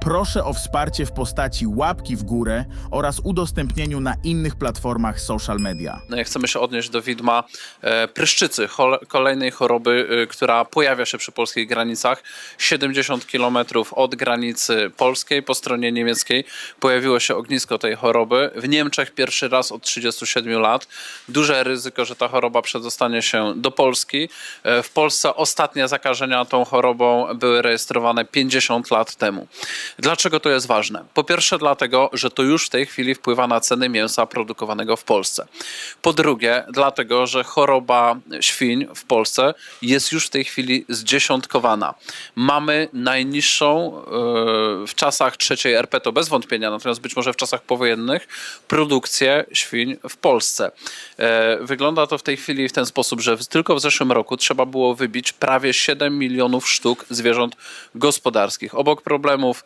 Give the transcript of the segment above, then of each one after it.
proszę o wsparcie w postaci łapki w górę oraz udostępnieniu na innych platformach social media. No, chcemy się odnieść do widma e, pryszczycy, kolejnej choroby, e, która pojawia się przy polskich granicach. 70 km od granicy polskiej po stronie niemieckiej pojawiło się ognisko tej choroby. W Niemczech pierwszy raz od 37 lat. Duże ryzyko, że ta choroba przedostanie się do Polski. E, w Polsce ostatnie zakażenia tą chorobą były rejestrowane 50 lat temu. Dlaczego to jest ważne? Po pierwsze dlatego, że to już w tej chwili wpływa na ceny mięsa produkowanego w Polsce. Po drugie, dlatego, że choroba świń w Polsce jest już w tej chwili zdziesiątkowana. Mamy najniższą e, w czasach trzeciej RP, to bez wątpienia, natomiast być może w czasach powojennych, produkcję świń w Polsce. E, Wygląda to w tej chwili w ten sposób, że tylko w zeszłym roku trzeba było wybić prawie 7 milionów sztuk zwierząt gospodarskich. Obok problemów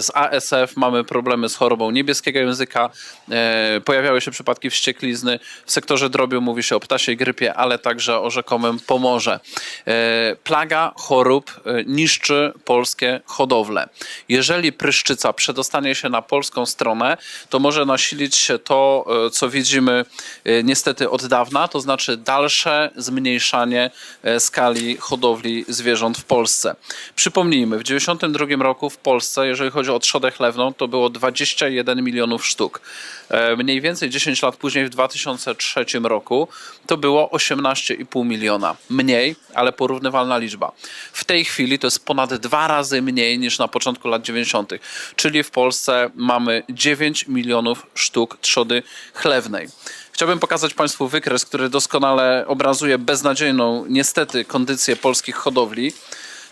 z ASF mamy problemy z chorobą niebieskiego języka, e, pojawiały się przypadki wścieklizny. W sektorze drobiu mówi się o ptasiej grypie, ale także o rzekomym pomorze. E, Plaga chorób e, niszczy polskie hodowle. Jeżeli pryszczyca przedostanie się na polską stronę, to może nasilić się to, e, co widzimy e, niestety od dawna, to znaczy dalsze zmniejszanie e, skali hodowli zwierząt w Polsce. Przypomnijmy, w 1992 roku w Polsce, jeżeli chodzi o trzodę chlewną, to było 21 milionów sztuk. E, Mniej więcej 10 lat później, w 2003 roku, to było 18,5 miliona. Mniej, ale porównywalna liczba. W tej chwili to jest ponad dwa razy mniej niż na początku lat 90., czyli w Polsce mamy 9 milionów sztuk trzody chlewnej. Chciałbym pokazać Państwu wykres, który doskonale obrazuje beznadziejną, niestety, kondycję polskich hodowli.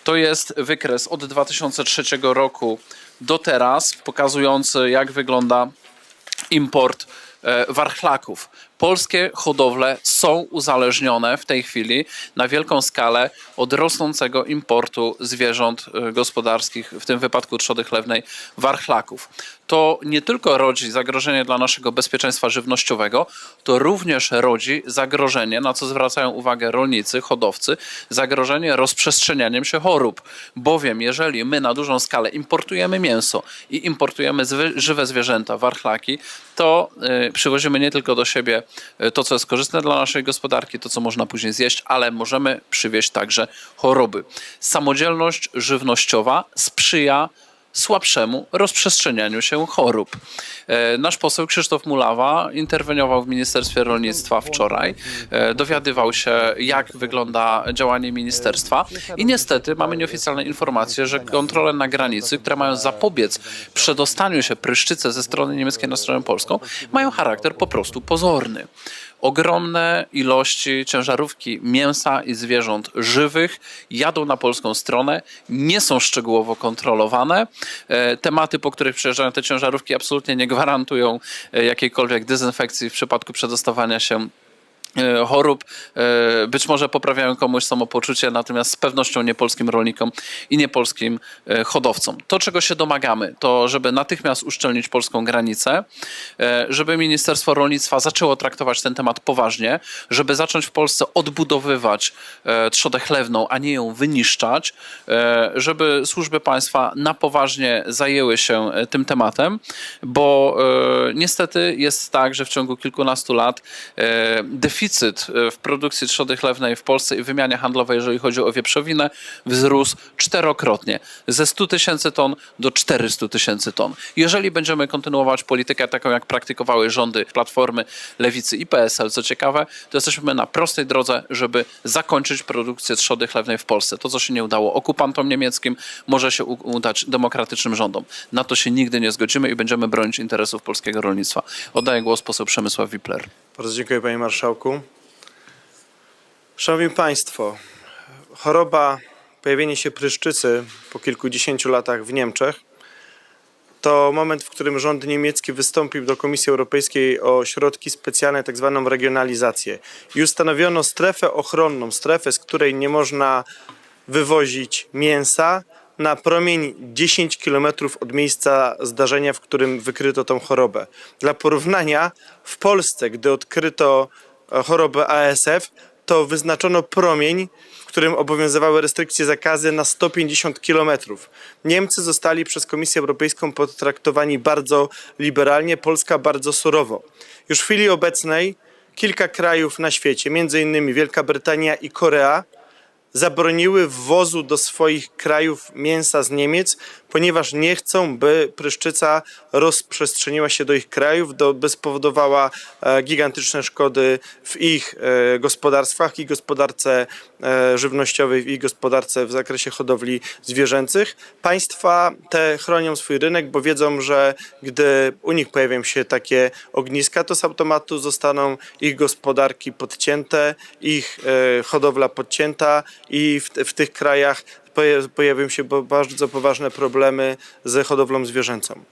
To jest wykres od 2003 roku do teraz, pokazujący jak wygląda import e, warchlaków. Polskie hodowle są uzależnione w tej chwili na wielką skalę od rosnącego importu zwierząt e, gospodarskich, w tym wypadku trzody chlewnej, warchlaków. To nie tylko rodzi zagrożenie dla naszego bezpieczeństwa żywnościowego, to również rodzi zagrożenie, na co zwracają uwagę rolnicy, hodowcy, zagrożenie rozprzestrzenianiem się chorób. Bowiem jeżeli my na dużą skalę importujemy mięso i importujemy żywe zwierzęta, warchlaki, to y, przywozimy nie tylko do siebie to, co jest korzystne dla naszej gospodarki, to, co można później zjeść, ale możemy przywieźć także choroby. Samodzielność żywnościowa sprzyja słabszemu rozprzestrzenianiu się chorób. E, Nasz poseł Krzysztof Mulawa interweniował w Ministerstwie Rolnictwa wczoraj, e, dowiadywał się, jak wygląda działanie ministerstwa. I niestety mamy nieoficjalne informacje, że kontrole na granicy, które mają zapobiec przedostaniu się pryszczyce ze strony niemieckiej na stronę polską, mają charakter po prostu pozorny ogromne ilości ciężarówki mięsa i zwierząt żywych jadą na polską stronę, nie są szczegółowo kontrolowane. E, Tematy, po których przyjeżdżają te ciężarówki, absolutnie nie gwarantują e, jakiejkolwiek dezynfekcji w przypadku przedostawania się chorób. E, Być może poprawiają komuś samopoczucie, natomiast z pewnością nie polskim rolnikom i nie polskim e, hodowcom. To, czego się domagamy, to żeby natychmiast uszczelnić polską granicę, e, żeby Ministerstwo Rolnictwa zaczęło traktować ten temat poważnie, żeby zacząć w Polsce odbudowywać e, trzodę chlewną, a nie ją wyniszczać, e, żeby służby państwa na poważnie zajęły się e, tym tematem, bo e, niestety jest tak, że w ciągu kilkunastu lat e, deficyt e, w produkcji trzody chlewnej w Polsce i wymianie handlowej, jeżeli chodzi o wieprzowinę, wzrósł czterokrotnie. Ze 100 tysięcy ton do 400 tysięcy ton. Jeżeli będziemy kontynuować politykę taką, jak praktykowały rządy Platformy, Lewicy i PSL, co ciekawe, to jesteśmy na prostej drodze, żeby zakończyć produkcję trzody chlewnej w Polsce. To, co się nie udało okupantom niemieckim, może się udać demokratycznym rządom. Na to się nigdy nie zgodzimy i będziemy bronić interesów polskiego rolnictwa. Oddaję głos poseł Przemysław Wipler. Bardzo dziękuję panie marszałku. Szanowni państwo, choroba, pojawienie się pryszczycy po kilkudziesięciu latach w Niemczech to moment, w którym rząd niemiecki wystąpił do Komisji Europejskiej o środki specjalne, tak zwaną regionalizację. I ustanowiono strefę ochronną, strefę, z której nie można wywozić mięsa na promień 10 km od miejsca zdarzenia, w którym wykryto tą chorobę. Dla porównania, w Polsce, gdy odkryto e, chorobę ASF, to wyznaczono promień, w którym obowiązywały restrykcje zakazy na 150 km. Niemcy zostali przez Komisję Europejską potraktowani bardzo liberalnie, Polska bardzo surowo. Już w chwili obecnej kilka krajów na świecie, innymi Wielka Brytania i Korea, zabroniły wwozu do swoich krajów mięsa z Niemiec, ponieważ nie chcą, by pryszczyca rozprzestrzeniła się do ich krajów, do, by spowodowała e, gigantyczne szkody w ich e, gospodarstwach, ich gospodarce e, żywnościowej, w gospodarce w zakresie hodowli zwierzęcych. Państwa te chronią swój rynek, bo wiedzą, że gdy u nich pojawią się takie ogniska, to z automatu zostaną ich gospodarki podcięte, ich hodowla podcięta i w, w tych krajach pojawią się bardzo poważne problemy z hodowlą zwierzęcą.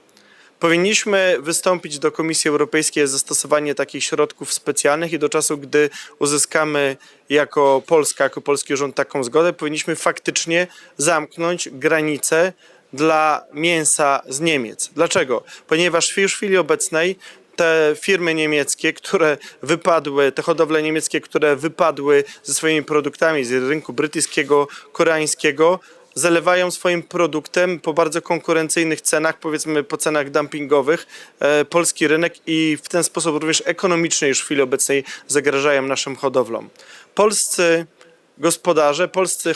Powinniśmy wystąpić do Komisji Europejskiej o zastosowanie takich środków specjalnych i do czasu, gdy uzyskamy jako Polska, jako polski rząd taką zgodę, powinniśmy faktycznie zamknąć granice dla mięsa z Niemiec. Dlaczego? Ponieważ już w chwili obecnej te firmy niemieckie, które wypadły, te hodowle niemieckie, które wypadły ze swoimi produktami z rynku brytyjskiego, koreańskiego, zalewają swoim produktem po bardzo konkurencyjnych cenach, powiedzmy po cenach dumpingowych, e, polski rynek i w ten sposób również ekonomicznie już w chwili obecnej zagrażają naszym hodowlom. Polscy gospodarze, polscy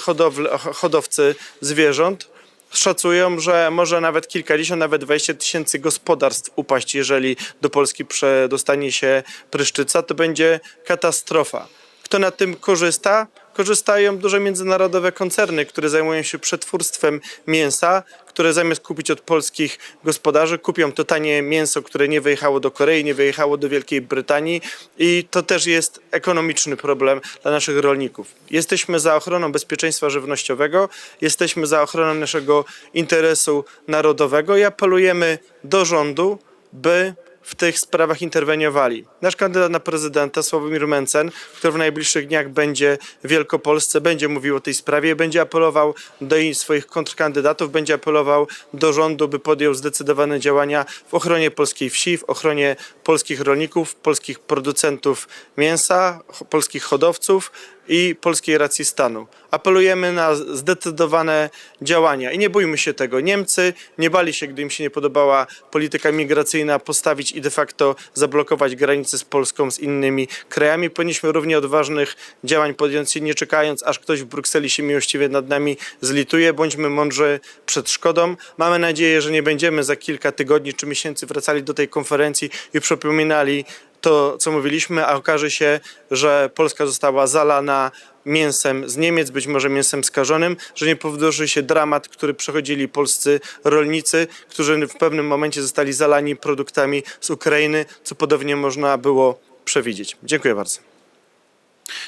hodowcy zwierząt szacują, że może nawet kilkadziesiąt, nawet 20 tysięcy gospodarstw upaść, jeżeli do Polski przedostanie się pryszczyca, to będzie katastrofa. Kto na tym korzysta? Korzystają duże międzynarodowe koncerny, które zajmują się przetwórstwem mięsa, które zamiast kupić od polskich gospodarzy, kupią to tanie mięso, które nie wyjechało do Korei, nie wyjechało do Wielkiej Brytanii i to też jest ekonomiczny problem dla naszych rolników. Jesteśmy za ochroną bezpieczeństwa żywnościowego, jesteśmy za ochroną naszego interesu narodowego i apelujemy do rządu, by w tych sprawach interweniowali. Nasz kandydat na prezydenta, Sławomir Mencen, który w najbliższych dniach będzie w Wielkopolsce, będzie mówił o tej sprawie, będzie apelował do swoich kontrkandydatów, będzie apelował do rządu, by podjął zdecydowane działania w ochronie polskiej wsi, w ochronie polskich rolników, polskich producentów mięsa, polskich hodowców i polskiej racji stanu. Apelujemy na zdecydowane działania i nie bójmy się tego. Niemcy nie bali się, gdy im się nie podobała polityka migracyjna, postawić i de facto zablokować granice z Polską, z innymi krajami. Powinniśmy równie odważnych działań podjąć, nie czekając, aż ktoś w Brukseli się miłościwie nad nami zlituje. Bądźmy mądrzy przed szkodą. Mamy nadzieję, że nie będziemy za kilka tygodni czy miesięcy wracali do tej konferencji i przypominali to, co mówiliśmy, a okaże się, że Polska została zalana mięsem z Niemiec, być może mięsem skażonym, że nie powtórzy się dramat, który przechodzili polscy rolnicy, którzy w pewnym momencie zostali zalani produktami z Ukrainy, co podobnie można było przewidzieć. Dziękuję bardzo.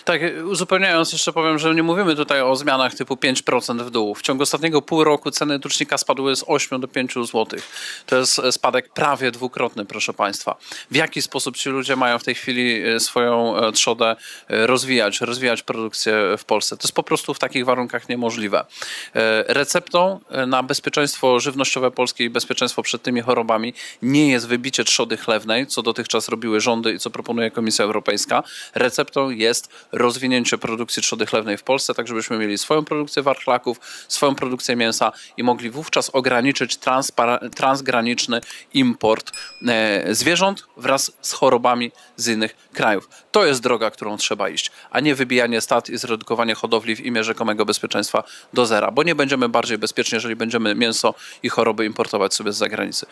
Tak, uzupełniając jeszcze powiem, że nie mówimy tutaj o zmianach typu 5% w dół. W ciągu ostatniego pół roku ceny tucznika spadły z 8 do 5 zł. To jest spadek prawie dwukrotny, proszę Państwa. W jaki sposób ci ludzie mają w tej chwili e, swoją e, trzodę e, rozwijać, rozwijać produkcję w Polsce? To jest po prostu w takich warunkach niemożliwe. E, Receptą e, na bezpieczeństwo żywnościowe Polski i bezpieczeństwo przed tymi chorobami nie jest wybicie trzody chlewnej, co dotychczas robiły rządy i co proponuje Komisja Europejska. Receptą jest rozwinięcie produkcji trzody chlewnej w Polsce, tak żebyśmy mieli swoją produkcję warchlaków, swoją produkcję mięsa i mogli wówczas ograniczyć transgraniczny import e, zwierząt wraz z chorobami z innych krajów. To jest droga, którą trzeba iść, a nie wybijanie stad i zredukowanie hodowli w imię rzekomego bezpieczeństwa do zera, bo nie będziemy bardziej bezpieczni, jeżeli będziemy mięso i choroby importować sobie z zagranicy.